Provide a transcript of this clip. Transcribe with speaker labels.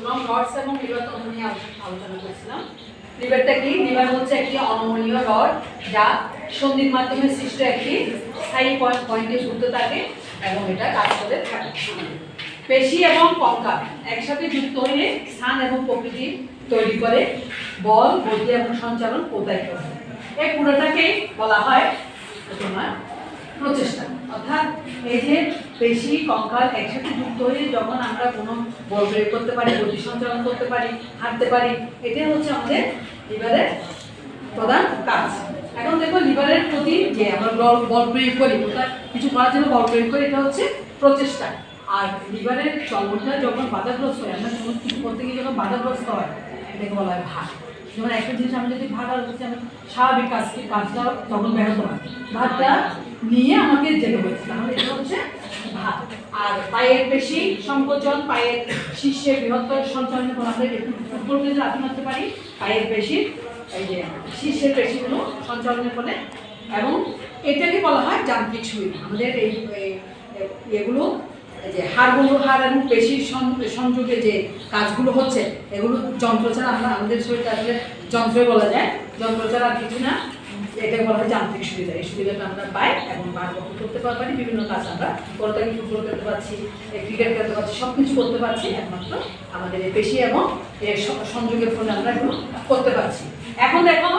Speaker 1: শুনলাম রডস এবং লিভার তখন নিয়ে আলোচনা করছিলাম। লিভারটা কি? লিভার হচ্ছে একটি অনমনীয় রড যা সন্ধির মাধ্যমে সৃষ্ট একটি স্থায়ী পয়েন্ট, পয়েন্টে ঘুরতে থাকে এবং এটা কাজ করে থাকে। পেশি এবং কঙ্কাল একসাথে যুক্ত হয়ে স্থান এবং প্রকৃতি তৈরি করে, বল, গতি এবং সঞ্চালন প্রদায় করে। এই পুরোটাকেই বলা হয় তোমার প্রচেষ্টা। অর্থাৎ এই যে পেশি, কঙ্কাল একসাথে যুক্ত হয়ে যখন আমরা কোনো বল প্রয়োগ করতে পারি গতি সঞ্চালন করতে পারি, হাঁটতে পারি, এটাই হচ্ছে আমাদের লিভারের প্রধান কাজ। এখন দেখো লিভারের প্রতি যে আমরা বল বল প্রয়োগ করি কিছু করার জন্য বল প্রয়োগ করি, এটা হচ্ছে প্রচেষ্টা। আর লিভারের চলনটা যখন বাধাগ্রস্ত হয়, আমরা কোনো কিছু করতে গিয়ে যখন বাধাগ্রস্ত হয়, এটাকে বলা হয় ভাগ যেমন একটা জিনিস আমি যদি ভাগ আর হচ্ছে আমি স্বাভাবিক কাজকে, কাজটা তখন ব্যাহত হয়। ভাগটা নিয়ে আমাকে যেতে হয়েছে। তাহলে এটা আর পায়ের পেশি, সংকোচন, পায়ের শীর্ষে বৃহত্তর সঞ্চালনের ফলে সম্পর্কে ফুটবল খেলতে হতে পারি। পায়ের বেশি এই যে শীর্ষের পেশিগুলো সঞ্চালনের ফলে এবং এটাকে বলা হয় যান্ত্রিক সুবিধা আমাদের এই, এগুলো যে হাড়গুলো হাড় এবং পেশির সংযোগে যে কাজগুলো হচ্ছে, এগুলো যন্ত্র ছাড়া আমরা আমাদের শরীরটা আসলে যন্ত্রে বলা যায়। যন্ত্র ছাড়া কিছু না। এটাকে বলা হয় যান্ত্রিক সুবিধা। এই সুবিধাটা আমরা পাই এবং বার বহন করতে পারি বিভিন্ন কাজ আমরা করে থাকি। ফুটবল খেলতে পারছি ক্রিকেট খেলতে পারছি সব কিছু করতে পারছি। একমাত্র আমাদের পেশি এবং এর সংযোগের ফলে আমরা এগুলো করতে পারছি। এখন দেখো